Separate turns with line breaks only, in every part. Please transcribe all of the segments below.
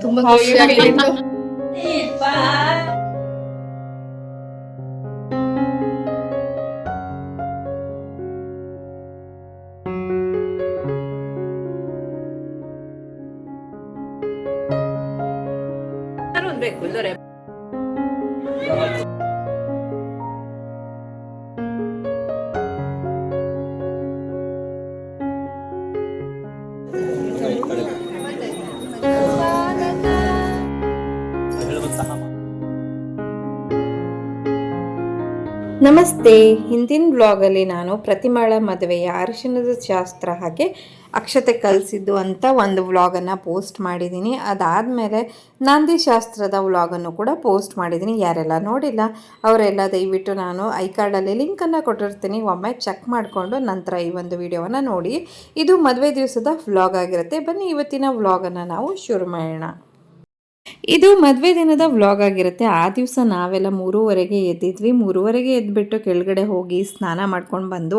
ತುಂಬಾ ಖುಷಿ
ನಮಸ್ತೆ. ಹಿಂದಿನ ಬ್ಲಾಗಲ್ಲಿ ನಾನು ಪ್ರತಿಮಾಳ ಮದುವೆಯ ಅರಿಶಿಣದ ಶಾಸ್ತ್ರ ಹಾಗೆ ಅಕ್ಷತೆ ಕಲಿಸಿದ್ದು ಅಂತ ಒಂದು ವ್ಲಾಗನ್ನು ಪೋಸ್ಟ್ ಮಾಡಿದ್ದೀನಿ. ಅದಾದಮೇಲೆ ನಂದಿ ಶಾಸ್ತ್ರದ ವ್ಲಾಗನ್ನು ಕೂಡ ಪೋಸ್ಟ್ ಮಾಡಿದ್ದೀನಿ. ಯಾರೆಲ್ಲ ನೋಡಿಲ್ಲ, ಅವರೆಲ್ಲ ದಯವಿಟ್ಟು ನಾನು ಐ ಕಾರ್ಡಲ್ಲಿ ಲಿಂಕನ್ನು ಕೊಟ್ಟಿರ್ತೀನಿ. ಒಮ್ಮೆ ಚೆಕ್ ಮಾಡಿಕೊಂಡು ನಂತರ ಈ ಒಂದು ವಿಡಿಯೋವನ್ನು ನೋಡಿ. ಇದು ಮದುವೆ ದಿವಸದ ವ್ಲಾಗ್ ಆಗಿರುತ್ತೆ. ಬನ್ನಿ, ಇವತ್ತಿನ ವ್ಲಾಗನ್ನು ನಾವು ಶುರು ಮಾಡೋಣ. ಇದು ಮದುವೆ ದಿನದ ವ್ಲಾಗ್ ಆಗಿರುತ್ತೆ. ಆ ದಿವಸ ನಾವೆಲ್ಲ ಮೂರುವರೆಗೆ ಎದ್ದಿದ್ವಿ. ಮೂರುವರೆಗೆ ಎದ್ಬಿಟ್ಟು ಕೆಳಗಡೆ ಹೋಗಿ ಸ್ನಾನ ಮಾಡ್ಕೊಂಡು ಬಂದು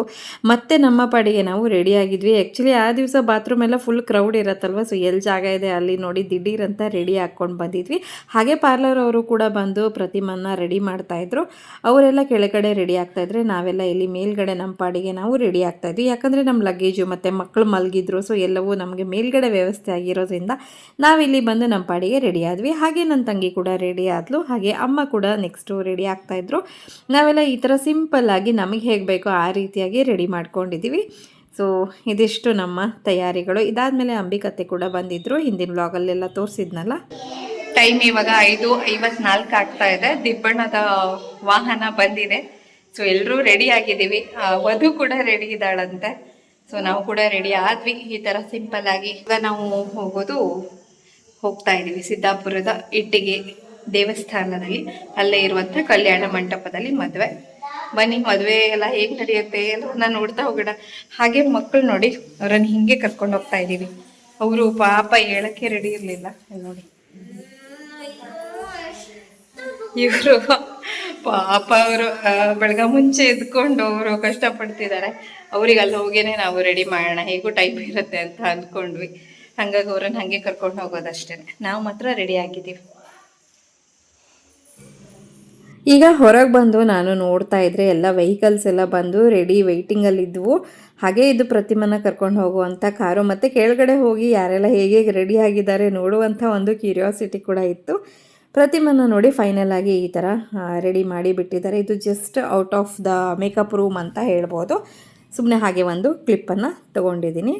ಮತ್ತೆ ನಮ್ಮ ಪಾಡಿಗೆ ನಾವು ರೆಡಿ ಆಗಿದ್ವಿ. ಆ್ಯಕ್ಚುಲಿ ಆ ದಿವಸ ಬಾತ್ರೂಮ್ ಎಲ್ಲ ಫುಲ್ ಕ್ರೌಡ್ ಇರತ್ತಲ್ವ? ಸೊ ಎಲ್ಲಿ ಜಾಗ ಇದೆ ಅಲ್ಲಿ ನೋಡಿ ದಿಢೀರ್ ಅಂತ ರೆಡಿ ಹಾಕ್ಕೊಂಡು ಬಂದಿದ್ವಿ. ಹಾಗೆ ಪಾರ್ಲರ್ ಅವರು ಕೂಡ ಬಂದು ಪ್ರತಿಮನ್ನ ರೆಡಿ ಮಾಡ್ತಾಯಿದ್ರು ಅವರೆಲ್ಲ ಕೆಳಗಡೆ ರೆಡಿ ಆಗ್ತಾಯಿದ್ರೆ ನಾವೆಲ್ಲ ಇಲ್ಲಿ ಮೇಲ್ಗಡೆ ನಮ್ಮ ಪಾಡಿಗೆ ನಾವು ರೆಡಿ ಆಗ್ತಾಯಿದ್ವಿ ಯಾಕಂದರೆ ನಮ್ಮ ಲಗೇಜು ಮತ್ತು ಮಕ್ಕಳು ಮಲಗಿದ್ರು. ಸೊ ಎಲ್ಲವೂ ನಮಗೆ ಮೇಲ್ಗಡೆ ವ್ಯವಸ್ಥೆ ಆಗಿರೋದ್ರಿಂದ ನಾವಿಲ್ಲಿ ಬಂದು ನಮ್ಮ ಪಾಡಿಗೆ ರೆಡಿ ಆದ್ವಿ ಹಾಗೆ ನನ್ನ ತಂಗಿ ಕೂಡ ರೆಡಿ ಆದ್ಲು, ಹಾಗೆ ಅಮ್ಮ ಕೂಡ ನೆಕ್ಸ್ಟು ರೆಡಿ ಆಗ್ತಾಯಿದ್ರು ನಾವೆಲ್ಲ ಈ ಥರ ಆಗಿ ನಮಗೆ ಹೇಗೆ ಬೇಕೋ ಆ ರೀತಿಯಾಗಿ ರೆಡಿ ಮಾಡ್ಕೊಂಡಿದ್ದೀವಿ ಸೊ ಇದಿಷ್ಟು ನಮ್ಮ ತಯಾರಿಗಳು. ಇದಾದಮೇಲೆ ಅಂಬಿಕತೆ ಕೂಡ ಬಂದಿದ್ರು, ಹಿಂದಿನ ಬ್ಲಾಗಲ್ಲೆಲ್ಲ ತೋರಿಸಿದ್ನಲ್ಲ.
ಟೈಮ್ ಇವಾಗ ಐದು ಐವತ್ನಾಲ್ಕು ಆಗ್ತಾ ಇದೆ. ದಿಬ್ಬಣ್ಣದ ವಾಹನ ಬಂದಿದೆ. ಸೊ ಎಲ್ಲರೂ ರೆಡಿ ಆಗಿದ್ದೀವಿ. ವಧು ಕೂಡ ರೆಡಿ ಇದ್ದಾಳಂತೆ. ಸೊ ನಾವು ಕೂಡ ರೆಡಿ ಆದ್ವಿ. ಈ ತರ ಸಿಂಪಲ್ ಆಗಿ. ಈಗ ನಾವು ಹೋಗೋದು ಹೋಗ್ತಾ ಇದ್ದೀವಿ. ಸಿದ್ದಾಪುರದ ಇಟ್ಟಿಗೆ ದೇವಸ್ಥಾನದಲ್ಲಿ. ಅಲ್ಲೇ ಇರುವಂತ ಕಲ್ಯಾಣ ಮಂಟಪದಲ್ಲಿ ಮದುವೆ. ಬನ್ನಿ, ಮದುವೆ ಎಲ್ಲ ಹೇಗೆ ನಡೆಯುತ್ತೆ ಎಲ್ಲ ನೋಡ್ತಾ ಹೋಗೋಣ. ಹಾಗೆ ಮಕ್ಕಳು ನೋಡಿ, ಅವರನ್ನು ಹಿಂಗೆ ಕರ್ಕೊಂಡು ಹೋಗ್ತಾ ಇದೀವಿ ಅವರು ಪಾಪ ಹೇಳಕ್ಕೆ ರೆಡಿ ಇರಲಿಲ್ಲ. ನೋಡಿ. ಇವರು ಪಾಪ ಅವರು ಬೆಳಗ ಮುಂಚೆ ಎದ್ಕೊಂಡು ಅವರು ಕಷ್ಟಪಡ್ತಿದ್ದಾರೆ. ಅವ್ರಿಗೆ ಅಲ್ಲಿ ಹೋಗೇನೆ ನಾವು ರೆಡಿ ಮಾಡೋಣ. ಹೇಗೂ ಟೈಪ್ ಇರುತ್ತೆ ಅಂತ ಅಂದ್ಕೊಂಡ್ವಿ ಹಂಗಾಗಿ ಅವ್ರನ್ನ ಹಂಗೆ ಕರ್ಕೊಂಡು ಹೋಗೋದಷ್ಟೇ ನಾವು ಮಾತ್ರ ರೆಡಿ ಆಗಿದ್ದೀವಿ.
ಈಗ ಹೊರಗೆ ಬಂದು ನಾನು ನೋಡ್ತಾ ಇದ್ರೆ ಎಲ್ಲ ವೆಹಿಕಲ್ಸ್ ಎಲ್ಲ ಬಂದು ರೆಡಿ ವೆಯ್ಟಿಂಗಲ್ಲಿದ್ದವು ಹಾಗೆ ಇದು ಪ್ರತಿಮನ ಕರ್ಕೊಂಡು ಹೋಗುವಂಥ ಕಾರು. ಮತ್ತು ಕೆಳಗಡೆ ಹೋಗಿ ಯಾರೆಲ್ಲ ಹೇಗೆ ರೆಡಿ ಆಗಿದ್ದಾರೆ ನೋಡುವಂಥ ಒಂದು ಕ್ಯೂರಿಯಾಸಿಟಿ ಕೂಡ ಇತ್ತು. ಪ್ರತಿಮನ ನೋಡಿ ಫೈನಲ್ ಆಗಿ ಈ ಥರ ರೆಡಿ ಮಾಡಿ ಬಿಟ್ಟಿದ್ದಾರೆ. ಇದು just out of the makeup room ಅಂತ ಹೇಳ್ಬೋದು. ಸುಮ್ಮನೆ ಹಾಗೆ ಒಂದು ಕ್ಲಿಪ್ಪನ್ನು ತಗೊಂಡಿದ್ದೀನಿ.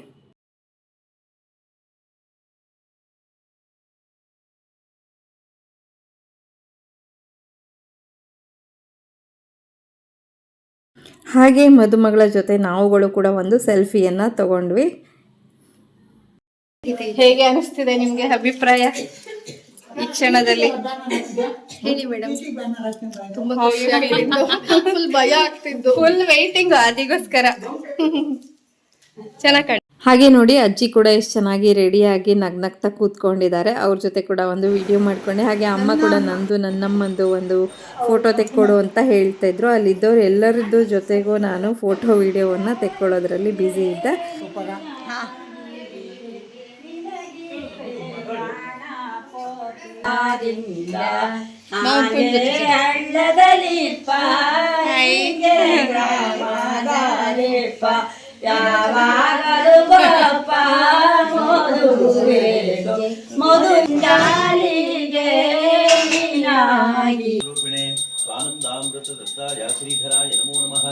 ಹಾಗೆ ಮದುಮಗಳ ಜೊತೆ ನಾವುಗಳು ಕೂಡ ಒಂದು ಸೆಲ್ಫಿಯನ್ನು ತಗೊಂಡ್ವಿ.
ಹೇಗೆ ಅನಿಸ್ತಿದೆ ನಿಮ್ಗೆ ಅಭಿಪ್ರಾಯ ಈ ಕ್ಷಣದಲ್ಲಿ?
ಹೇಳಿ ಮೇಡಮ್. ತುಂಬಾ ಫುಲ್ ಭಯ ಆಗ್ತಿದ್ದು
ಫುಲ್ ವೈಟಿಂಗ್ ಅದಿಗೋಸ್ಕರ ಚೆನ್ನಾಗಿ
ಹಾಗೆ ನೋಡಿ ಅಜ್ಜಿ ಕೂಡ ಎಷ್ಟು ಚೆನ್ನಾಗಿ ರೆಡಿಯಾಗಿ ನಗ್ನಗ್ತಾ ಕೂತ್ಕೊಂಡಿದ್ದಾರೆ. ಅವ್ರ ಜೊತೆ ಕೂಡ ಒಂದು ವಿಡಿಯೋ ಮಾಡ್ಕೊಂಡೆ. ಹಾಗೆ ಅಮ್ಮ ಕೂಡ ನಂದು ನನ್ನಮ್ಮಂದು ಒಂದು ಫೋಟೋ ತೆಕ್ಕೊಡು ಅಂತ ಹೇಳ್ತಾ ಇದ್ರು. ಅಲ್ಲಿದ್ದವ್ರು ಎಲ್ಲರದ್ದು ಜೊತೆಗೂ ನಾನು ಫೋಟೋ ವಿಡಿಯೋವನ್ನು ತೆಕ್ಕೊಳ್ಳೋದ್ರಲ್ಲಿ ಬ್ಯುಸಿ ಇದ್ದೆ.
ಯಾವಾಗಲೂ ಬಪ್ಪ ಮಧುವೆ ಮಧುಂಗಾಲಿಗೆ ಸ್ವಾನಂದಾಮೃತ ದತ್ತಾಯ ಶ್ರೀಧರಾಯ ನಮೋ ನಮಃ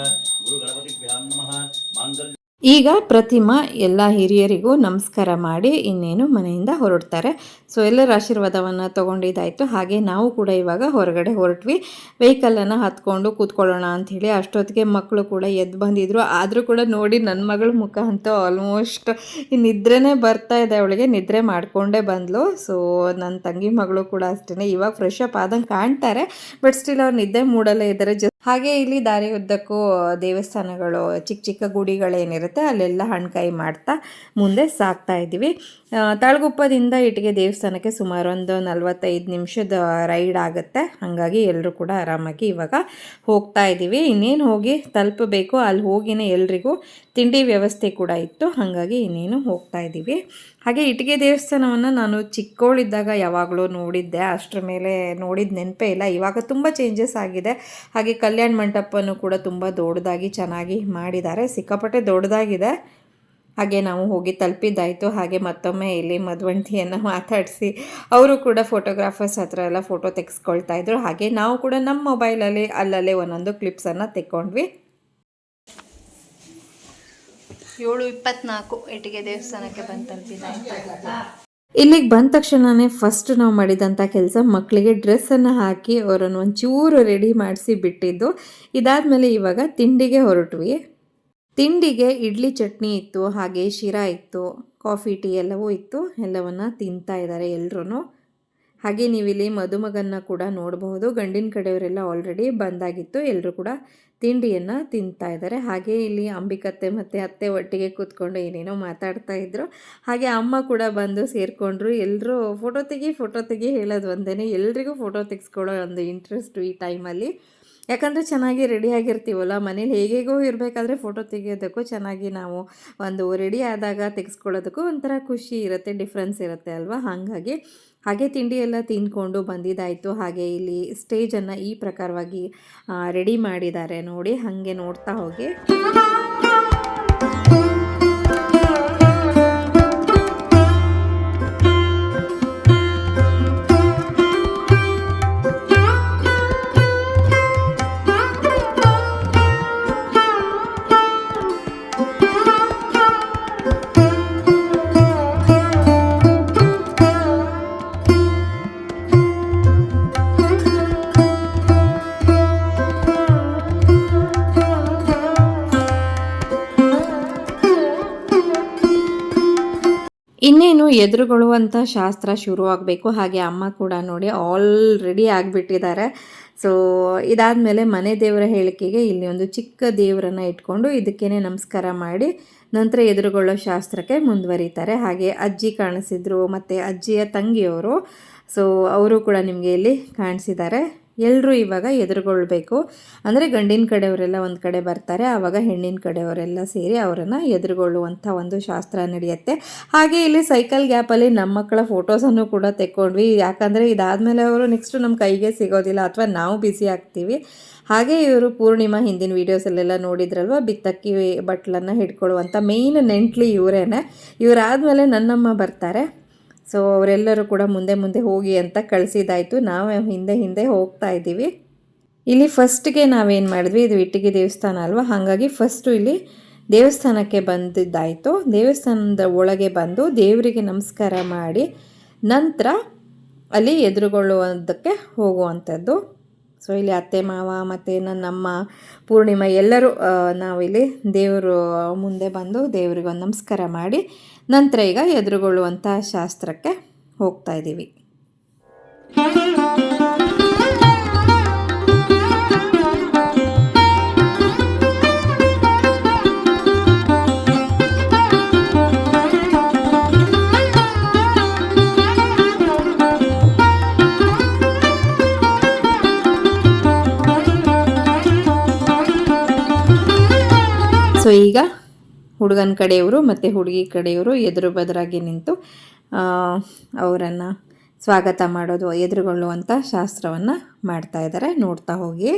ಗುರು ಗಣಪತಿಭ್ಯಾಂ ನಮಃ ಮಾಂಗಲ್ಯ
ಈಗ ಪ್ರತಿಮಾ ಎಲ್ಲ ಹಿರಿಯರಿಗೂ ನಮಸ್ಕಾರ ಮಾಡಿ ಇನ್ನೇನು ಮನೆಯಿಂದ ಹೊರಡ್ತಾರೆ. ಸೊ ಎಲ್ಲರ ಆಶೀರ್ವಾದವನ್ನು ತೊಗೊಂಡಿದ್ದಾಯಿತು. ಹಾಗೆ ನಾವು ಕೂಡ ಇವಾಗ ಹೊರಗಡೆ ಹೊರಟ್ವಿ. ವೆಹಿಕಲನ್ನು ಹತ್ಕೊಂಡು ಕೂತ್ಕೊಳ್ಳೋಣ ಅಂಥೇಳಿ ಅಷ್ಟೊತ್ತಿಗೆ ಮಕ್ಕಳು ಕೂಡ ಎದ್ದು ಬಂದಿದ್ರು. ಆದರೂ ಕೂಡ ನೋಡಿ ನನ್ನ ಮಗಳ ಮುಖ ಅಂತೂ ಆಲ್ಮೋಸ್ಟ್ ನಿದ್ರೆನೇ ಬರ್ತಾ ಇದೆ. ಅವಳಿಗೆ ನಿದ್ರೆ ಮಾಡಿಕೊಂಡೇ ಬಂದಳು ಸೊ ನನ್ನ ತಂಗಿ ಮಗಳು ಕೂಡ ಅಷ್ಟೇ ಇವಾಗ ಫ್ರೆಶ್ ಅಪ್ ಆದಂಗೆ ಕಾಣ್ತಾರೆ. ಬಟ್ ಸ್ಟಿಲ್ ಅವ್ರು ನಿದ್ದೆ ಮೂಡಲ್ಲೇ ಇದ್ದಾರೆ. ಹಾಗೆ ಇಲ್ಲಿ ದಾರಿ ಉದ್ದಕ್ಕೂ ದೇವಸ್ಥಾನಗಳು, ಚಿಕ್ಕ ಚಿಕ್ಕ ಗುಡಿಗಳೇನಿರುತ್ತೆ. ಅಲ್ಲೆಲ್ಲ ಹಣ್ಕಾಯಿ ಮಾಡ್ತಾ ಮುಂದೆ ಸಾಕ್ತಾ ಇದ್ದೀವಿ. ತಾಳ್ಗುಪ್ಪದಿಂದ ಇಟ್ಟಿಗೆ ದೇವಸ್ಥಾನಕ್ಕೆ ಸುಮಾರು ಒಂದು ನಲ್ವತ್ತೈದು ನಿಮಿಷದ ರೈಡ್ ಆಗುತ್ತೆ. ಹಾಗಾಗಿ ಎಲ್ಲರೂ ಕೂಡ ಆರಾಮಾಗಿ ಇವಾಗ ಹೋಗ್ತಾ ಇದ್ದೀವಿ. ಇನ್ನೇನು ಹೋಗಿ ತಲುಪಬೇಕು, ಅಲ್ಲಿ ಹೋಗಿನೇ ಎಲ್ರಿಗೂ ತಿಂಡಿ ವ್ಯವಸ್ಥೆ ಕೂಡ ಇತ್ತು. ಹಾಗಾಗಿ ಇನ್ನೇನು ಹೋಗ್ತಾ ಇದ್ದೀವಿ. ಹಾಗೆ ಇಟ್ಟಿಗೆ ದೇವಸ್ಥಾನವನ್ನು ನಾನು ಚಿಕ್ಕವಳಿದ್ದಾಗ ಯಾವಾಗಲೂ ನೋಡಿದ್ದೆ. ಅಷ್ಟರ ಮೇಲೆ ನೋಡಿದ ನೆನಪೇ ಇಲ್ಲ. ಇವಾಗ ತುಂಬ ಚೇಂಜಸ್ ಆಗಿದೆ. ಹಾಗೆ ಕಲ್ಯಾಣ ಮಂಟಪನೂ ಕೂಡ ತುಂಬ ದೊಡ್ಡದಾಗಿ ಚೆನ್ನಾಗಿ ಮಾಡಿದ್ದಾರೆ. ಸಿಕ್ಕಾಪಟ್ಟೆ ದೊಡ್ಡದಾಗಿದೆ. ಹಾಗೆ ನಾವು ಹೋಗಿ ತಲುಪಿದ್ದಾಯಿತು. ಹಾಗೆ ಮತ್ತೊಮ್ಮೆ ಇಲ್ಲಿ ಮಧುವಂತಿಯನ್ನು ಮಾತಾಡಿಸಿ ಅವರು ಕೂಡ ಫೋಟೋಗ್ರಾಫರ್ಸ್ ಹತ್ರ ಎಲ್ಲ ಫೋಟೋ ತೆಗೆಸ್ಕೊಳ್ತಾ ಇದ್ರು. ಹಾಗೆ ನಾವು ಕೂಡ ನಮ್ಮ ಮೊಬೈಲಲ್ಲಿ ಅಲ್ಲಲ್ಲೇ ಒಂದೊಂದು ಕ್ಲಿಪ್ಸನ್ನು ತೆಕ್ಕೊಂಡ್ವಿ.
ಏಳು ಇಪ್ಪತ್ನಾಲ್ಕು ಇಟ್ಟಿಗೆ ದೇವಸ್ಥಾನಕ್ಕೆ ಬಂದು
ಇಲ್ಲಿಗೆ ಬಂದ ತಕ್ಷಣನೇ ಫಸ್ಟ್ ನಾವು ಮಾಡಿದಂಥ ಕೆಲಸ ಮಕ್ಕಳಿಗೆ ಡ್ರೆಸ್ಸನ್ನು ಹಾಕಿ ಅವರನ್ನು ಒಂಚೂರು ರೆಡಿ ಮಾಡಿಸಿ ಬಿಟ್ಟಿದ್ದು. ಇದಾದಮೇಲೆ ಇವಾಗ ತಿಂಡಿಗೆ ಹೊರಟ್ವಿ. ತಿಂಡಿಗೆ ಇಡ್ಲಿ ಚಟ್ನಿ ಇತ್ತು, ಹಾಗೆ ಶಿರಾ ಇತ್ತು ಕಾಫಿ ಟೀ ಎಲ್ಲವೂ ಇತ್ತು. ಎಲ್ಲವನ್ನು ತಿಂತಾ ಇದ್ದಾರೆ ಎಲ್ಲರೂ ಹಾಗೆ ನೀವಿಲ್ಲಿ ಮದುಮಗನ್ನ ಕೂಡ ನೋಡಬಹುದು. ಗಂಡಿನ ಕಡೆಯವರೆಲ್ಲ ಆಲ್ರೆಡಿ ಬಂದಾಗಿತ್ತು. ಎಲ್ಲರೂ ಕೂಡ ತಿಂಡಿಯನ್ನು ತಿಂತಾ ಇದ್ದಾರೆ ಹಾಗೆ ಇಲ್ಲಿ ಅಂಬಿಕತ್ತೆ ಮತ್ತು ಅತ್ತೆ ಒಟ್ಟಿಗೆ ಕೂತ್ಕೊಂಡು ಏನೇನೋ ಮಾತಾಡ್ತಾ ಇದ್ರು. ಹಾಗೆ ಅಮ್ಮ ಕೂಡ ಬಂದು ಸೇರಿಕೊಂಡ್ರು. ಎಲ್ಲರೂ ಫೋಟೋ ತೆಗಿ ಫೋಟೋ ತೆಗಿ ಹೇಳೋದು ಒಂದೇ ಎಲ್ರಿಗೂ ಫೋಟೋ ತೆಗೆಸ್ಕೊಳ್ಳೋ ಒಂದು ಇಂಟ್ರೆಸ್ಟು ಈ ಟೈಮಲ್ಲಿ ಯಾಕಂದರೆ ಚೆನ್ನಾಗಿ ರೆಡಿಯಾಗಿರ್ತೀವಲ್ಲ ಮನೇಲಿ ಹೇಗೇಗೋ ಇರಬೇಕಾದ್ರೆ ಫೋಟೋ ತೆಗೆಯೋದಕ್ಕೂ ಚೆನ್ನಾಗಿ ನಾವು ಒಂದು ರೆಡಿ ಆದಾಗ ತೆಗೆಸ್ಕೊಳ್ಳೋದಕ್ಕೂ ಒಂಥರ ಖುಷಿ ಇರುತ್ತೆ ಡಿಫ್ರೆನ್ಸ್ ಇರುತ್ತೆ ಅಲ್ವಾ? ಹಾಗಾಗಿ ಹಾಗೆ ತಿಂಡಿ ಎಲ್ಲ ತಿಂದ್ಕೊಂಡು ಬಂದಿದ್ದಾಯಿತು. ಹಾಗೆ ಇಲ್ಲಿ ಸ್ಟೇಜನ್ನು ಈ ಪ್ರಕಾರವಾಗಿ ರೆಡಿ ಮಾಡಿದ್ದಾರೆ. ನೋಡಿ, ಹಾಗೆ ನೋಡ್ತಾ ಹೋಗಿ. ಇನ್ನೇನು ಎದುರುಗೊಳ್ಳುವಂಥ ಶಾಸ್ತ್ರ ಶುರುವಾಗಬೇಕು. ಹಾಗೆ ಅಮ್ಮ ಕೂಡ ನೋಡಿ ಆಲ್ರೆಡಿ ಆಗಿಬಿಟ್ಟಿದ್ದಾರೆ. ಸೊ ಇದಾದಮೇಲೆ ಮನೆ ದೇವರ ಹೇಳಿಕೆಗೆ ಇಲ್ಲಿ ಒಂದು ಚಿಕ್ಕ ದೇವರನ್ನು ಇಟ್ಕೊಂಡು ಇದಕ್ಕೇ ನಮಸ್ಕಾರ ಮಾಡಿ ನಂತರ ಎದುರುಗೊಳ್ಳೋ ಶಾಸ್ತ್ರಕ್ಕೆ ಮುಂದುವರಿತಾರೆ. ಹಾಗೆ ಅಜ್ಜಿ ಕಾಣಿಸಿದ್ರು ಮತ್ತು ಅಜ್ಜಿಯ ತಂಗಿಯವರು. ಸೊ ಅವರು ಕೂಡ ನಿಮಗೆ ಇಲ್ಲಿ ಕಾಣಿಸಿದ್ದಾರೆ. ಎಲ್ಲರೂ ಇವಾಗ ಎದುರುಗೊಳ್ಬೇಕು. ಅಂದರೆ ಗಂಡಿನ ಕಡೆಯವರೆಲ್ಲ ಒಂದು ಕಡೆ ಬರ್ತಾರೆ, ಆವಾಗ ಹೆಣ್ಣಿನ ಕಡೆಯವರೆಲ್ಲ ಸೇರಿ ಅವರನ್ನು ಎದುರುಗೊಳ್ಳುವಂಥ ಒಂದು ಶಾಸ್ತ್ರ ನಡೆಯುತ್ತೆ. ಹಾಗೆ ಇಲ್ಲಿ ಸೈಕಲ್ ಗ್ಯಾಪಲ್ಲಿ ನಮ್ಮ ಮಕ್ಕಳ ಫೋಟೋಸನ್ನು ಕೂಡ ತೆಕ್ಕೊಂಡ್ವಿ. ಯಾಕಂದರೆ ಇದಾದಮೇಲೆ ಅವರು ನೆಕ್ಸ್ಟು ನಮ್ಮ ಕೈಗೆ ಸಿಗೋದಿಲ್ಲ ಅಥವಾ ನಾವು ಬ್ಯುಸಿ ಆಗ್ತೀವಿ. ಹಾಗೆ ಇವರು ಪೂರ್ಣಿಮಾ ಹಿಂದಿನ ವೀಡಿಯೋಸಲ್ಲೆಲ್ಲ ನೋಡಿದ್ರಲ್ವ? ಬಿತ್ತಕ್ಕಿ ಬಟ್ಲನ್ನು ಹಿಡ್ಕೊಳ್ಳುವಂಥ ಮೇಯ್ನ್ ನೆಂಟ್ಲಿ ಇವರೇನೆ. ಇವರಾದಮೇಲೆ ನನ್ನಮ್ಮ ಬರ್ತಾರೆ. ಸೊ ಅವರೆಲ್ಲರೂ ಕೂಡ ಮುಂದೆ ಮುಂದೆ ಹೋಗಿ ಅಂತ ಕಳಿಸಿದಾಯಿತು. ನಾವು ಹಿಂದೆ ಹಿಂದೆ ಹೋಗ್ತಾ ಇದ್ದೀವಿ. ಇಲ್ಲಿ ಫಸ್ಟ್ಗೆ ನಾವೇನು ಮಾಡಿದ್ವಿ? ಇದು ಇಟ್ಟಿಗೆ ದೇವಸ್ಥಾನ ಅಲ್ವಾ? ಹಾಗಾಗಿ ಫಸ್ಟು ಇಲ್ಲಿ ದೇವಸ್ಥಾನಕ್ಕೆ ಬಂದಿದ್ದಾಯಿತು. ದೇವಸ್ಥಾನದ ಒಳಗೆ ಬಂದು ದೇವರಿಗೆ ನಮಸ್ಕಾರ ಮಾಡಿ ನಂತರ ಅಲ್ಲಿ ಎದುರುಗೊಳ್ಳುವುದಕ್ಕೆ ಹೋಗುವಂಥದ್ದು. ಸೊ ಇಲ್ಲಿ ಅತ್ತೆ, ಮಾವ ಮತ್ತು ನನ್ನಮ್ಮ, ಪೂರ್ಣಿಮಾ ಎಲ್ಲರೂ ನಾವಿಲ್ಲಿ ದೇವರು ಮುಂದೆ ಬಂದು ದೇವರಿಗೆ ಒಂದು ನಮಸ್ಕಾರ ಮಾಡಿ ನಂತರ ಈಗ ಎದುರುಗೊಳ್ಳುವಂತಹ ಶಾಸ್ತ್ರಕ್ಕೆ ಹೋಗ್ತಾ ಇದ್ದೀವಿ. ಸೊ ಈಗ ಹುಡುಗನ ಕಡೆಯವರು ಮತ್ತು ಹುಡುಗಿ ಕಡೆಯವರು ಎದುರು ಬದರಾಗಿ ನಿಂತು ಅವರನ್ನು ಸ್ವಾಗತ ಮಾಡೋದು ಎದುರುಗೊಳ್ಳುವಂಥ ಶಾಸ್ತ್ರವನ್ನು ಮಾಡ್ತಾ ಇದ್ದಾರೆ ನೋಡ್ತಾ ಹೋಗಿ.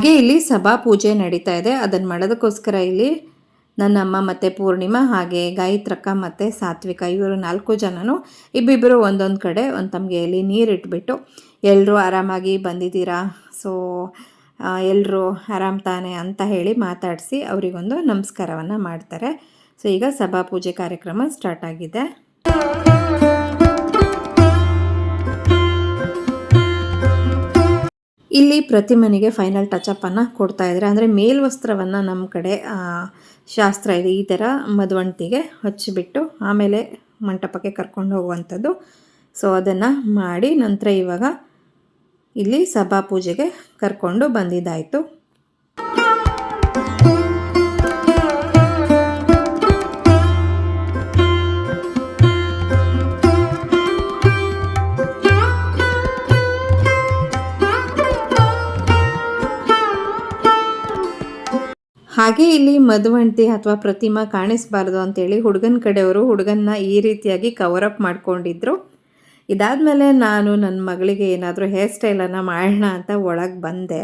ಹಾಗೆ ಇಲ್ಲಿ ಸಭಾ ಪೂಜೆ ನಡೀತಾ ಇದೆ. ಅದನ್ನು ಮಾಡೋದಕ್ಕೋಸ್ಕರ ಇಲ್ಲಿ ನನ್ನ ಅಮ್ಮ ಮತ್ತು ಪೂರ್ಣಿಮಾ ಹಾಗೆ ಗಾಯತ್ರಕ್ಕ ಮತ್ತು ಸಾತ್ವಿಕ ಇವರು ನಾಲ್ಕು ಜನನು ಇಬ್ಬಿಬ್ಬರು ಒಂದೊಂದು ಕಡೆ ಒಂದು ತಮಗೆಯಲ್ಲಿ ನೀರಿಟ್ಬಿಟ್ಟು ಎಲ್ಲರೂ ಆರಾಮಾಗಿ ಬಂದಿದ್ದೀರಾ? ಸೊ ಎಲ್ಲರೂ ಆರಾಮ್ ತಾನೆ ಅಂತ ಹೇಳಿ ಮಾತಾಡಿಸಿ ಅವರಿಗೊಂದು ನಮಸ್ಕಾರವನ್ನು ಮಾಡ್ತಾರೆ. ಸೊ ಈಗ ಸಭಾ ಪೂಜೆ ಕಾರ್ಯಕ್ರಮ ಸ್ಟಾರ್ಟ್ ಆಗಿದೆ. ಇಲ್ಲಿ ಪ್ರತಿ ಮನೆಗೆ ಫೈನಲ್ ಟಚಪ್ಪನ್ನು ಕೊಡ್ತಾ ಇದ್ದಾರೆ. ಅಂದರೆ ಮೇಲ್ವಸ್ತ್ರವನ್ನು ನಮ್ಮ ಕಡೆ ಶಾಸ್ತ್ರ ಇದೆ. ಈ ಥರ ಮದುವಂತಿಗೆ ಹಚ್ಚಿಬಿಟ್ಟು ಆಮೇಲೆ ಮಂಟಪಕ್ಕೆ ಕರ್ಕೊಂಡು ಹೋಗುವಂಥದ್ದು. ಸೊ ಅದನ್ನು ಮಾಡಿ ನಂತರ ಇವಾಗ ಇಲ್ಲಿ ಸಭಾ ಪೂಜೆಗೆ ಕರ್ಕೊಂಡು ಬಂದಿದ್ದಾಯಿತು. ಹಾಗೆ ಇಲ್ಲಿ ಮದುವಂತಿ ಅಥವಾ ಪ್ರತಿಮಾ ಕಾಣಿಸ್ಬಾರ್ದು ಅಂತೇಳಿ ಹುಡುಗನ ಕಡೆಯವರು ಹುಡುಗನ್ನ ಈ ರೀತಿಯಾಗಿ ಕವರ್ ಅಪ್ ಮಾಡ್ಕೊಂಡಿದ್ರು. ಇದಾದಮೇಲೆ ನಾನು ನನ್ನ ಮಗಳಿಗೆ ಏನಾದರೂ ಹೇರ್ ಸ್ಟೈಲನ್ನು ಮಾಡೋಣ ಅಂತ ಒಳಗೆ ಬಂದೆ.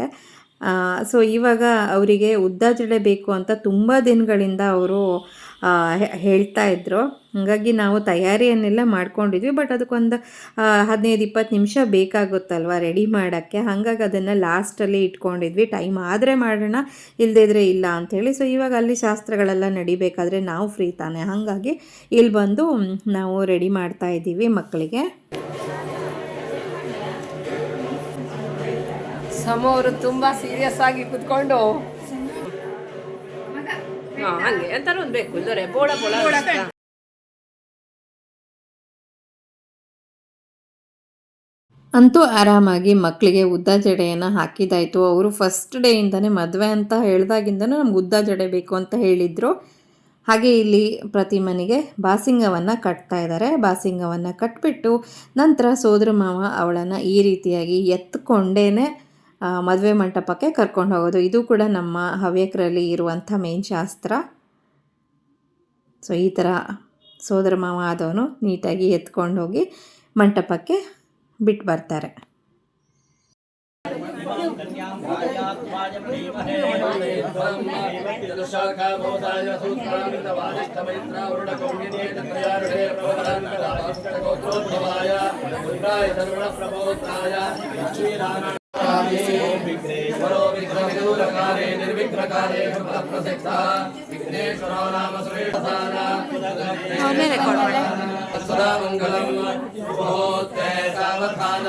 ಸೊ ಇವಾಗ ಅವರಿಗೆ ಉದ್ದ ಜಡೆ ಬೇಕು ಅಂತ ತುಂಬ ದಿನಗಳಿಂದ ಅವರು ಹೇಳ್ತಾ ಇದ್ರು. ಹಾಗಾಗಿ ನಾವು ತಯಾರಿಯನ್ನೆಲ್ಲ ಮಾಡ್ಕೊಂಡಿದ್ವಿ, ಬಟ್ ಅದಕ್ಕೊಂದು ಹದಿನೈದು ಇಪ್ಪತ್ತು ನಿಮಿಷ ಬೇಕಾಗುತ್ತಲ್ವ ರೆಡಿ ಮಾಡೋಕ್ಕೆ. ಹಾಗಾಗಿ ಅದನ್ನು ಲಾಸ್ಟಲ್ಲಿ ಇಟ್ಕೊಂಡಿದ್ವಿ. ಟೈಮ್ ಆದರೆ ಮಾಡೋಣ ಇಲ್ಲದಿದ್ರೆ ಇಲ್ಲ ಅಂಥೇಳಿ. ಸೊ, ಇವಾಗ ಅಲ್ಲಿ ಶಾಸ್ತ್ರಗಳೆಲ್ಲ ನಡಿಬೇಕಾದ್ರೆ ನಾವು ಫ್ರೀ ತಾನೆ. ಹಾಗಾಗಿ ಇಲ್ಲಿ ಬಂದು ನಾವು ರೆಡಿ ಮಾಡ್ತಾ ಇದ್ದೀವಿ ಮಕ್ಕಳಿಗೆ.
ಸಮ ಅವರು ತುಂಬಾ ಸೀರಿಯಸ್ ಆಗಿ ಕುತ್ಕೊಂಡು ಹಾ, ಹಂಗೆ. ಅಂತಾರು ಒಂದು ಬೇಕು. ಇಲ್ಲರೆ ಬೋಳ ಬೋಳ ಅಂತೂ
ಆರಾಮಾಗಿ ಮಕ್ಕಳಿಗೆ ಉದ್ದ ಜಡೆಯನ್ನು ಹಾಕಿದಾಯಿತು. ಅವರು ಫಸ್ಟ್ ಡೇಯಿಂದನೇ ಮದುವೆ ಅಂತ ಹೇಳಿದಾಗಿಂದನೂ ನಮ್ಗೆ ಉದ್ದ ಜಡೆ ಬೇಕು ಅಂತ ಹೇಳಿದರು. ಹಾಗೆ ಇಲ್ಲಿ ಪ್ರತಿ ಮನೆಗೆ ಬಾಸಿಂಗವನ್ನು ಕಟ್ತಾ ಇದ್ದಾರೆ ಬಾಸಿಂಗವನ್ನು ಕಟ್ಬಿಟ್ಟು ನಂತರ ಸೋದರ ಮಾವ ಅವಳನ್ನು ಈ ರೀತಿಯಾಗಿ ಎತ್ಕೊಂಡೇ ಮದುವೆ ಮಂಟಪಕ್ಕೆ ಕರ್ಕೊಂಡು ಹೋಗೋದು. ಇದು ಕೂಡ ನಮ್ಮ ಹವ್ಯಕರಲ್ಲಿ ಇರುವಂಥ ಮೇನ್ ಶಾಸ್ತ್ರ. ಸೊ ಈ ಥರ ಸೋದರ ಮಾವ ಆದವನು ನೀಟಾಗಿ ಎತ್ಕೊಂಡು ಹೋಗಿ ಮಂಟಪಕ್ಕೆ ಬಿಟ್ಟು ಬರ್ತಾರೆ.
सदा मङ्गलम् मुहूर्ते सावधान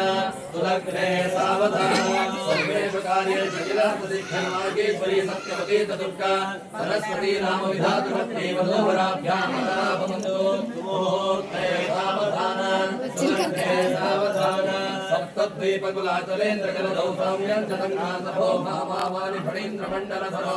सुलग्ने सावधान सर्वेषु कार्येषु किलार्थसिद्धिर्मार्गेश्वरी सत्यवती दुर्गा सरस्वती नाम विधातु लक्ष्मी वधूवराभ्यां भवन्तु मुहूर्ते सावधान सुलग्ने सावधान सप्तद्वीपकुलाचलेन्द्रकलदौ सौम्यं च सङ्घातभो भामावानि फणीन्द्रमण्डलधरो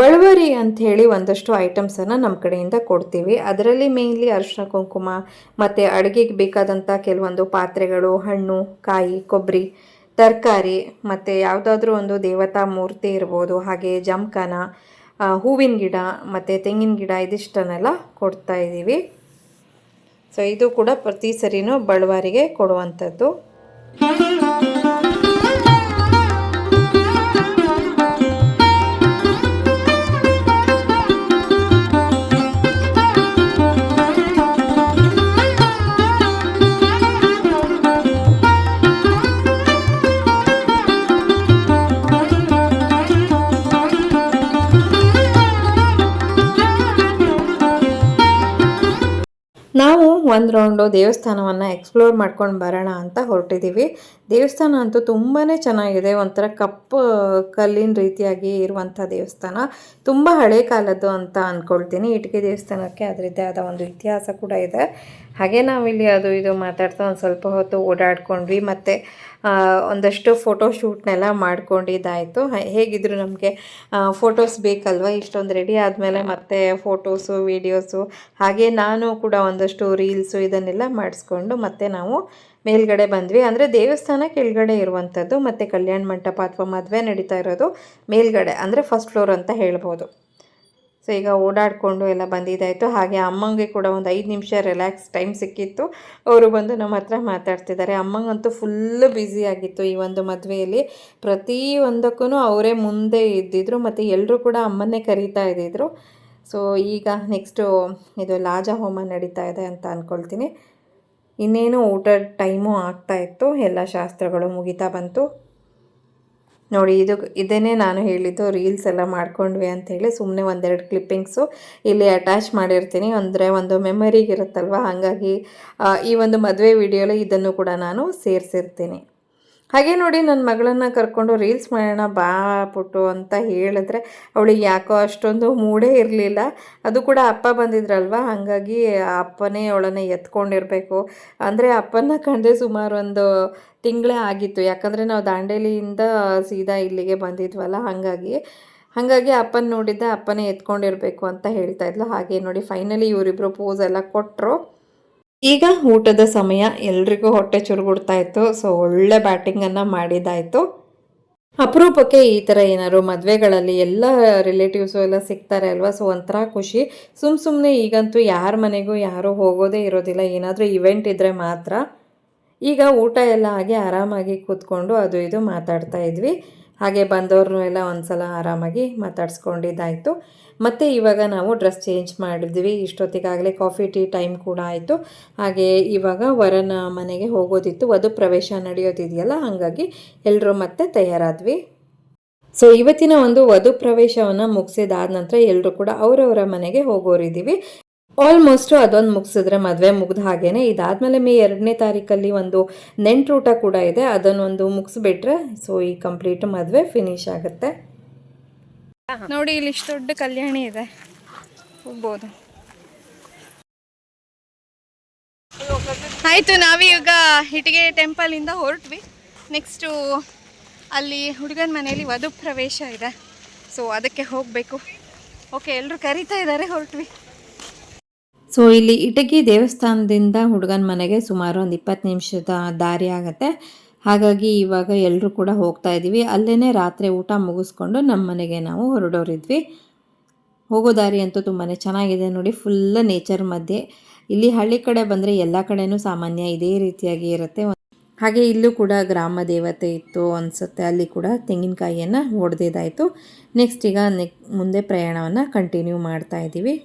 ಬಳುವರಿ ಅಂತ ಹೇಳಿ ಒಂದಷ್ಟು ಐಟಮ್ಸನ್ನು ನಮ್ಮ ಕಡೆಯಿಂದ ಕೊಡ್ತೀವಿ. ಅದರಲ್ಲಿ ಮೇಯ್ನ್ಲಿ ಅರಿಶಿನ ಕುಂಕುಮ, ಮತ್ತು ಅಡುಗೆಗೆ ಬೇಕಾದಂಥ ಕೆಲವೊಂದು ಪಾತ್ರೆಗಳು, ಹಣ್ಣು, ಕಾಯಿ, ಕೊಬ್ಬರಿ, ತರಕಾರಿ, ಮತ್ತು ಯಾವುದಾದ್ರೂ ಒಂದು ದೇವತಾ ಮೂರ್ತಿ ಇರ್ಬೋದು, ಹಾಗೆ ಜಮಖಾನ ಹೂವಿನ ಗಿಡ ಮತ್ತು ತೆಂಗಿನ ಗಿಡ ಇದಿಷ್ಟನ್ನೆಲ್ಲ ಕೊಡ್ತಾ ಇದ್ದೀವಿ. ಸೊ ಇದು ಕೂಡ ಪ್ರತಿ ಸರಿನೂ ಬಳ್ವಾರಿಗೆ ಕೊಡುವಂಥದ್ದು. ಒಂದು ರೌಂಡು ದೇವಸ್ಥಾನವನ್ನು ಎಕ್ಸ್ಪ್ಲೋರ್ ಮಾಡ್ಕೊಂಡು ಬರೋಣ ಅಂತ ಹೊರಟಿದ್ದೀವಿ ದೇವಸ್ಥಾನ ಅಂತೂ ತುಂಬಾ ಚೆನ್ನಾಗಿದೆ. ಒಂಥರ ಕಪ್ಪು, ಕಲ್ಲಿನ ರೀತಿಯಾಗಿ ಇರುವಂಥ ದೇವಸ್ಥಾನ. ತುಂಬ ಹಳೆ ಕಾಲದ್ದು ಅಂತ ಅಂದ್ಕೊಳ್ತೀನಿ ಇಟ್ಟಿಗೆ ದೇವಸ್ಥಾನಕ್ಕೆ ಅದರದ್ದೇ ಆದ ಒಂದು ಇತಿಹಾಸ ಕೂಡ ಇದೆ. ಹಾಗೆ ನಾವಿಲ್ಲಿ ಅದು ಇದು ಮಾತಾಡ್ತಾ ಒಂದು ಸ್ವಲ್ಪ ಹೊತ್ತು ಓಡಾಡ್ಕೊಂಡ್ವಿ ಮತ್ತು ಒಂದಷ್ಟು ಫೋಟೋ ಶೂಟ್ನೆಲ್ಲ ಮಾಡ್ಕೊಂಡಿದ್ದಾಯಿತು. ಹೇಗಿದ್ರು ನಮಗೆ ಫೋಟೋಸ್ ಬೇಕಲ್ವ? ಇಷ್ಟೊಂದು ರೆಡಿ ಆದಮೇಲೆ ಮತ್ತೆ ಫೋಟೋಸು ವೀಡಿಯೋಸು ಹಾಗೆ ನಾನು ಕೂಡ ಒಂದಷ್ಟು ರೀಲ್ಸು ಇದನ್ನೆಲ್ಲ ಮಾಡಿಸ್ಕೊಂಡು ಮತ್ತೆ ನಾವು ಮೇಲ್ಗಡೆ ಬಂದ್ವಿ. ಅಂದರೆ ದೇವಸ್ಥಾನ ಕೆಳಗಡೆ ಇರುವಂಥದ್ದು ಮತ್ತು ಕಲ್ಯಾಣ ಮಂಟಪ ಅಥವಾ ಮದುವೆ ನಡೀತಾ ಇರೋದು ಮೇಲ್ಗಡೆ, ಅಂದರೆ ಫಸ್ಟ್ ಫ್ಲೋರ್ ಅಂತ ಹೇಳ್ಬೋದು. ಸೊ ಈಗ ಓಡಾಡಿಕೊಂಡು ಎಲ್ಲ ಬಂದಿದ್ದಾಯಿತು. ಹಾಗೆ ಅಮ್ಮಂಗೆ ಕೂಡ ಒಂದು ಐದು ನಿಮಿಷ ರಿಲ್ಯಾಕ್ಸ್ ಟೈಮ್ ಸಿಕ್ಕಿತ್ತು. ಅವರು ಬಂದು ನಮ್ಮ ಹತ್ರ ಮಾತಾಡ್ತಿದ್ದಾರೆ. ಅಮ್ಮಂಗಂತೂ ಫುಲ್ಲು ಆಗಿತ್ತು ಈ ಒಂದು ಮದುವೆಯಲ್ಲಿ. ಪ್ರತಿಯೊಂದಕ್ಕೂ ಅವರೇ ಮುಂದೆ ಇದ್ದಿದ್ರು ಮತ್ತು ಎಲ್ಲರೂ ಕೂಡ ಅಮ್ಮನ್ನೇ ಕರೀತಾ ಇದ್ದಿದ್ರು. ಸೊ ಈಗ ನೆಕ್ಸ್ಟು ಇದು ಲಾಜ ಹೋಮ ನಡೀತಾ ಇದೆ ಅಂತ ಅಂದ್ಕೊಳ್ತೀನಿ ಇನ್ನೇನು ಊಟದ ಟೈಮು ಆಗ್ತಾ ಇತ್ತು. ಎಲ್ಲ ಶಾಸ್ತ್ರಗಳು ಮುಗಿತಾ ಬಂತು. ನೋಡಿ, ಇದು ಇದನ್ನೇ ನಾನು ಹೇಳಿದ್ದು, ರೀಲ್ಸ್ ಎಲ್ಲ ಮಾಡ್ಕೊಂಡ್ವಿ ಅಂಥೇಳಿ ಸುಮ್ಮನೆ ಒಂದೆರಡು ಕ್ಲಿಪ್ಪಿಂಗ್ಸು ಇಲ್ಲಿ ಅಟ್ಯಾಚ್ ಮಾಡಿರ್ತೀನಿ. ಅಂದರೆ ಒಂದು ಮೆಮರಿಗೆ ಇರುತ್ತಲ್ವ? ಹಾಗಾಗಿ ಈ ಒಂದು ಮದುವೆ ವಿಡಿಯೋಲಿ ಇದನ್ನು ಕೂಡ ನಾನು ಸೇರಿಸಿರ್ತೀನಿ. ಹಾಗೆ ನೋಡಿ ನನ್ನ ಮಗಳನ್ನು ಕರ್ಕೊಂಡು ರೀಲ್ಸ್ ಮಾಡೋಣ ಬಾ ಪುಟ್ಟು ಅಂತ ಹೇಳಿದ್ರೆ ಅವಳಿಗೆ ಯಾಕೋ ಅಷ್ಟೊಂದು ಮೂಡೇ ಇರಲಿಲ್ಲ. ಅದು ಕೂಡ ಅಪ್ಪ ಬಂದಿದ್ರಲ್ವ? ಹಾಗಾಗಿ ಅಪ್ಪನೇ ಅವಳನ್ನು ಎತ್ಕೊಂಡಿರಬೇಕು. ಅಂದರೆ ಅಪ್ಪನ ಕಂಡೆ ಸುಮಾರು ಒಂದು ತಿಂಗಳೇ ಆಗಿತ್ತು. ಯಾಕಂದರೆ ನಾವು ದಾಂಡೇಲಿಯಿಂದ ಸೀದಾ ಇಲ್ಲಿಗೆ ಬಂದಿದ್ವಲ್ಲ ಹಾಗಾಗಿ. ಹಾಗಾಗಿ ಅಪ್ಪನ ನೋಡಿದ್ದೆ ಅಪ್ಪನೇ ಎತ್ಕೊಂಡಿರಬೇಕು ಅಂತ ಹೇಳ್ತಾ ಇದ್ಲು. ಹಾಗೆ ನೋಡಿ ಫೈನಲಿ ಇವರಿಬ್ಬರು ಪೋಸ್ ಎಲ್ಲ ಕೊಟ್ಟರು ಈಗ ಊಟದ ಸಮಯ ಎಲ್ರಿಗೂ ಹೊಟ್ಟೆ ಚುರುಗುಡ್ತಾ ಇತ್ತು ಸೊ ಒಳ್ಳೆ ಬ್ಯಾಟಿಂಗನ್ನು ಮಾಡಿದ್ದಾಯಿತು ಅಪರೂಪಕ್ಕೆ ಈ ಥರ ಏನಾದ್ರು ಮದುವೆಗಳಲ್ಲಿ ಎಲ್ಲ ರಿಲೇಟಿವ್ಸು ಎಲ್ಲ ಸಿಗ್ತಾರೆ ಅಲ್ವಾ? ಸೊ ಒಂಥರ ಖುಷಿ. ಸುಮ್ಮ ಸುಮ್ಮನೆ ಈಗಂತೂ ಯಾರ ಮನೆಗೂ ಯಾರೂ ಹೋಗೋದೇ ಇರೋದಿಲ್ಲ. ಏನಾದರೂ ಇವೆಂಟ್ ಇದ್ದರೆ ಮಾತ್ರ. ಈಗ ಊಟ ಎಲ್ಲ ಆಗಿ ಆರಾಮಾಗಿ ಕೂತ್ಕೊಂಡು ಅದು ಇದು ಮಾತಾಡ್ತಾ ಇದ್ವಿ. ಹಾಗೆ ಬಂದವ್ರನ್ನೂ ಎಲ್ಲ ಒಂದ್ಸಲ ಆರಾಮಾಗಿ ಮಾತಾಡ್ಸ್ಕೊಂಡಿದ್ದಾಯಿತು. ಮತ್ತು ಇವಾಗ ನಾವು ಡ್ರೆಸ್ ಚೇಂಜ್ ಮಾಡಿದ್ವಿ. ಇಷ್ಟೊತ್ತಿಗಾಗಲೇ ಕಾಫಿ, ಟೀ ಟೈಮ್ ಕೂಡ ಆಯಿತು. ಹಾಗೆ ಇವಾಗ ವರನ ಮನೆಗೆ ಹೋಗೋದಿತ್ತು. ವಧು ಪ್ರವೇಶ ನಡೆಯೋದಿದೆಯಲ್ಲ, ಹಾಗಾಗಿ ಎಲ್ಲರೂ ಮತ್ತೆ ತಯಾರಾದ್ವಿ. ಸೊ ಇವತ್ತಿನ ಒಂದು ವಧು ಪ್ರವೇಶವನ್ನು ಮುಗಿಸಿದಾದ ನಂತರ ಎಲ್ಲರೂ ಕೂಡ ಅವರವರ ಮನೆಗೆ ಹೋಗೋರಿದ್ದೀವಿ. ಆಲ್ಮೋಸ್ಟ್ ಅದೊಂದು ಮುಗಿಸಿದ್ರೆ ಮದುವೆ ಮುಗ್ದ ಹಾಗೇನೆ. ಇದಾದಮೇಲೆ ಮೇ ಎರಡನೇ ತಾರೀಕಲ್ಲಿ ಒಂದು ನೆಂಟ್ರೂಟ ಕೂಡ ಇದೆ. ಅದನ್ನೊಂದು ಮುಗಿಸ್ಬಿಟ್ರೆ ಸೊ ಈ ಕಂಪ್ಲೀಟ್ ಮದುವೆ ಫಿನಿಶ್ ಆಗುತ್ತೆ.
ನೋಡಿ, ಇಲ್ಲಿ ಇಷ್ಟು ದೊಡ್ಡ ಕಲ್ಯಾಣಿ ಇದೆ. ಹೋಗ್ಬೋದು. ಆಯಿತು, ನಾವೀಗ ಇಟ್ಟಿಗೆ ಟೆಂಪಲಿಂದ ಹೊರಟ್ವಿ. ನೆಕ್ಸ್ಟು ಅಲ್ಲಿ ಹುಡುಗನ ಮನೆಯಲ್ಲಿ ವಧು ಪ್ರವೇಶ ಇದೆ. ಸೊ ಅದಕ್ಕೆ ಹೋಗಬೇಕು. ಓಕೆ ಎಲ್ಲರೂ ಕರೀತಾ ಇದ್ದಾರೆ ಹೊರಟ್ವಿ.
ಸೊ ಇಲ್ಲಿ ಇಟಗಿ ದೇವಸ್ಥಾನದಿಂದ ಹುಡುಗನ ಮನೆಗೆ ಸುಮಾರು ಒಂದು ಇಪ್ಪತ್ತು ನಿಮಿಷದ ದಾರಿ ಆಗುತ್ತೆ. ಹಾಗಾಗಿ ಇವಾಗ ಎಲ್ಲರೂ ಕೂಡ ಹೋಗ್ತಾ ಇದ್ದೀವಿ ಅಲ್ಲೇ ರಾತ್ರಿ ಊಟ ಮುಗಿಸ್ಕೊಂಡು ನಮ್ಮ ಮನೆಗೆ ನಾವು ಹೊರಡೋರಿದ್ವಿ. ಹೋಗೋ ದಾರಿ ಅಂತೂ ತುಂಬಾ ಚೆನ್ನಾಗಿದೆ. ನೋಡಿ ಫುಲ್ ನೇಚರ್ ಮಧ್ಯೆ. ಇಲ್ಲಿ ಹಳ್ಳಿ ಕಡೆ ಬಂದರೆ ಎಲ್ಲ ಕಡೆಯೂ ಸಾಮಾನ್ಯ ಇದೇ ರೀತಿಯಾಗಿ ಇರುತ್ತೆ. ಹಾಗೆ ಇಲ್ಲೂ ಕೂಡ ಗ್ರಾಮ ದೇವತೆ ಇತ್ತು ಅನಿಸುತ್ತೆ. ಅಲ್ಲಿ ಕೂಡ ತೆಂಗಿನಕಾಯಿಯನ್ನು ಹೊಡೆದಿದ್ದಾಯಿತು ನೆಕ್ಸ್ಟ್ ಈಗ ನೆಕ್ ಮುಂದೆ ಪ್ರಯಾಣವನ್ನು ಕಂಟಿನ್ಯೂ ಮಾಡ್ತಾ ಇದ್ದೀವಿ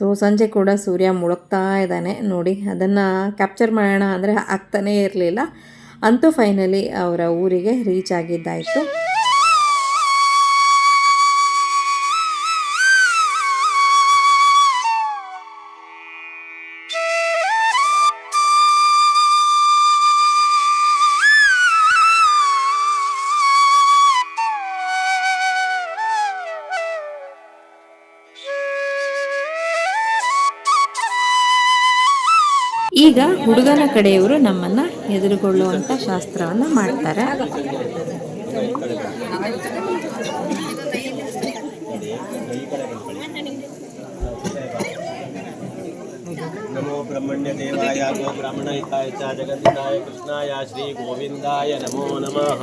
ಸೊ ಸಂಜೆ ಕೂಡ ಸೂರ್ಯ ಮುಳುಗ್ತಾ ಇದ್ದಾನೆ ನೋಡಿ. ಅದನ್ನು ಕ್ಯಾಪ್ಚರ್ ಮಾಡೋಣ ಅಂದರೆ ಆಗ್ತಾನೇ ಇರಲಿಲ್ಲ. ಅಂತೂ ಫೈನಲಿ ಅವರ ಊರಿಗೆ ರೀಚ್ ಆಗಿದ್ದಾಯಿತು. ಹುಡುಗನ ಕಡೆಯವರು ನಮ್ಮನ್ನು ಎದುರುಗೊಳ್ಳುವಂಥ ಶಾಸ್ತ್ರವನ್ನು ಮಾಡ್ತಾರೆ.
ನಮೋ ಬ್ರಹ್ಮಣ್ಯ ದೇವಾಯ ಗೋ ಬ್ರಾಹ್ಮಣಹಿತಾಯ ಚ ಜಗತ್ತಿನಾಯ ಕೃಷ್ಣಾಯ ಶ್ರೀ
ಗೋವಿಂದಾಯ ನಮೋ ನಮಃ.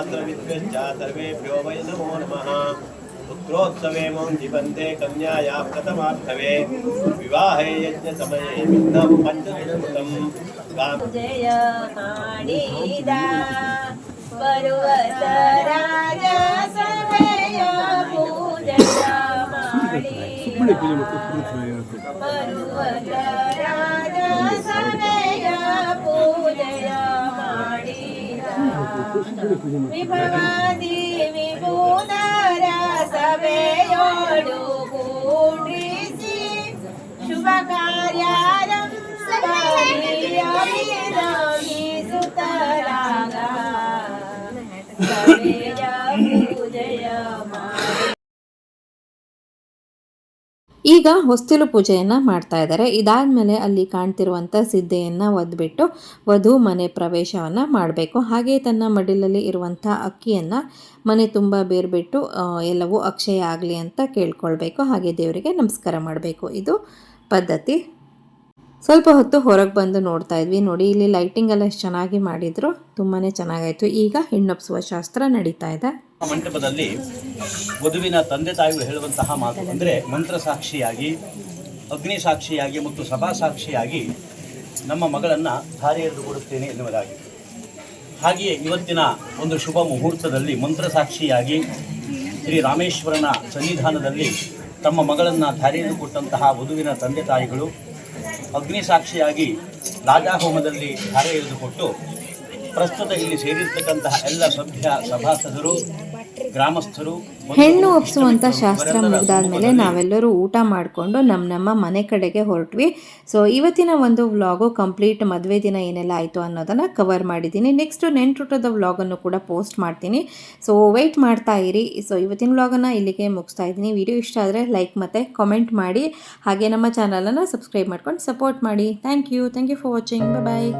पुराणशास्त्रविद्भ्यश्च सर्वेभ्यो वै नमो नमः। पुत्रोत्सवे मोञ्जिबन्धे कन्यायाः प्रथमार्थवे विवाहे यज्ञसमये विघ्नं पञ्चदशकृतं गाम्
ಜಯ ವಿಭವಾದಿ ವಿಭೂನರ ಸಭೆಯೋಡು ಕೂಡಿಸಿ ಶುಭ ಕಾರ್ಯಾರಂಭ ಸುತರಾಗ ಸಭೆಯ
ಈಗ ಹೊಸ್ತಿಲು ಪೂಜೆಯನ್ನು ಮಾಡ್ತಾ ಇದ್ದಾರೆ. ಇದಾದಮೇಲೆ ಅಲ್ಲಿ ಕಾಣ್ತಿರುವಂಥ ಸಿದ್ದೆಯನ್ನು ಒದ್ದುಬಿಟ್ಟು ವಧು ಮನೆ ಪ್ರವೇಶವನ್ನು ಮಾಡಬೇಕು. ಹಾಗೆ ತನ್ನ ಮಡಿಲಲ್ಲಿ ಇರುವಂಥ ಅಕ್ಕಿಯನ್ನು ಮನೆ ತುಂಬ ಬೇರ್ಬಿಟ್ಟು ಎಲ್ಲವೂ ಅಕ್ಷಯ ಆಗಲಿ ಅಂತ ಕೇಳ್ಕೊಳ್ಬೇಕು. ಹಾಗೆ ದೇವರಿಗೆ ನಮಸ್ಕಾರ ಮಾಡಬೇಕು. ಇದು ಪದ್ಧತಿ. ಸ್ವಲ್ಪ ಹೊತ್ತು ಹೊರಗೆ ಬಂದು ನೋಡ್ತಾ ಇದ್ವಿ. ನೋಡಿ, ಇಲ್ಲಿ ಲೈಟಿಂಗ್ ಎಲ್ಲ ಎಷ್ಟು ಚೆನ್ನಾಗಿ ಮಾಡಿದ್ರು. ತುಂಬಾ ಚೆನ್ನಾಗಾಯಿತು. ಈಗ ಹೆಣ್ಣೊಪ್ಸುವ ಶಾಸ್ತ್ರ ನಡೀತಾ ಇದೆ.
ಮಂಟಪದಲ್ಲಿ ವಧುವಿನ ತಂದೆ ತಾಯಿಗಳು ಹೇಳುವಂತಹ ಮಾತು. ಅಂದರೆ ಮಂತ್ರ ಸಾಕ್ಷಿಯಾಗಿ, ಅಗ್ನಿ ಸಾಕ್ಷಿಯಾಗಿ ಮತ್ತು ಸಭಾ ಸಾಕ್ಷಿಯಾಗಿ ನಮ್ಮ ಮಗಳನ್ನು ಧಾರೆ ಎರೆದುಕೊಡುತ್ತೇನೆ ಎನ್ನುವುದಾಗಿ. ಹಾಗೆಯೇ ಇವತ್ತಿನ ಒಂದು ಶುಭ ಮುಹೂರ್ತದಲ್ಲಿ ಮಂತ್ರ ಸಾಕ್ಷಿಯಾಗಿ ಶ್ರೀ ರಾಮೇಶ್ವರನ ಸನ್ನಿಧಾನದಲ್ಲಿ ತಮ್ಮ ಮಗಳನ್ನು ಧಾರೆಯನ್ನು ಕೊಟ್ಟಂತಹ ವಧುವಿನ ತಂದೆ ತಾಯಿಗಳು ಅಗ್ನಿ ಸಾಕ್ಷಿಯಾಗಿ ರಾಜಾಹೋಮದಲ್ಲಿ ಧಾರೆ ಎರೆದುಕೊಟ್ಟು ಪ್ರಸ್ತುತ ಇಲ್ಲಿ ಸೇರಿರ್ತಕ್ಕಂತಹ ಎಲ್ಲ ಸಭ್ಯ ಸಭಾಸದರು ಗ್ರಾಮಸ್ಥರು
ಹೆಣ್ಣು ಒಪ್ಸುವಂಥ ಶಾಸ್ತ್ರ ಮುಗಿದಾದ್ಮೇಲೆ ನಾವೆಲ್ಲರೂ ಊಟ ಮಾಡಿಕೊಂಡು ನಮ್ಮ ನಮ್ಮ ಮನೆ ಕಡೆಗೆ ಹೊರಟ್ವಿ. ಸೊ ಇವತ್ತಿನ ಒಂದು ವ್ಲಾಗು ಕಂಪ್ಲೀಟ್ ಮದುವೆ ದಿನ ಏನೆಲ್ಲ ಆಯಿತು ಅನ್ನೋದನ್ನು ಕವರ್ ಮಾಡಿದ್ದೀನಿ. ನೆಕ್ಸ್ಟ್ ನೆಂಟುಟದ ವ್ಲಾಗನ್ನು ಕೂಡ ಪೋಸ್ಟ್ ಮಾಡ್ತೀನಿ. ಸೊ ವೆಯ್ಟ್ ಮಾಡ್ತಾ ಇರಿ. ಸೊ ಇವತ್ತಿನ ವ್ಲಾಗನ್ನು ಇಲ್ಲಿಗೆ ಮುಗಿಸ್ತಾ ಇದ್ದೀನಿ. ವಿಡಿಯೋ ಇಷ್ಟ ಆದರೆ ಲೈಕ್ ಮತ್ತು ಕಾಮೆಂಟ್ ಮಾಡಿ. ಹಾಗೆ ನಮ್ಮ ಚಾನಲನ್ನು ಸಬ್ಸ್ಕ್ರೈಬ್ ಮಾಡ್ಕೊಂಡು ಸಪೋರ್ಟ್ ಮಾಡಿ. Thank you thank you for watching bye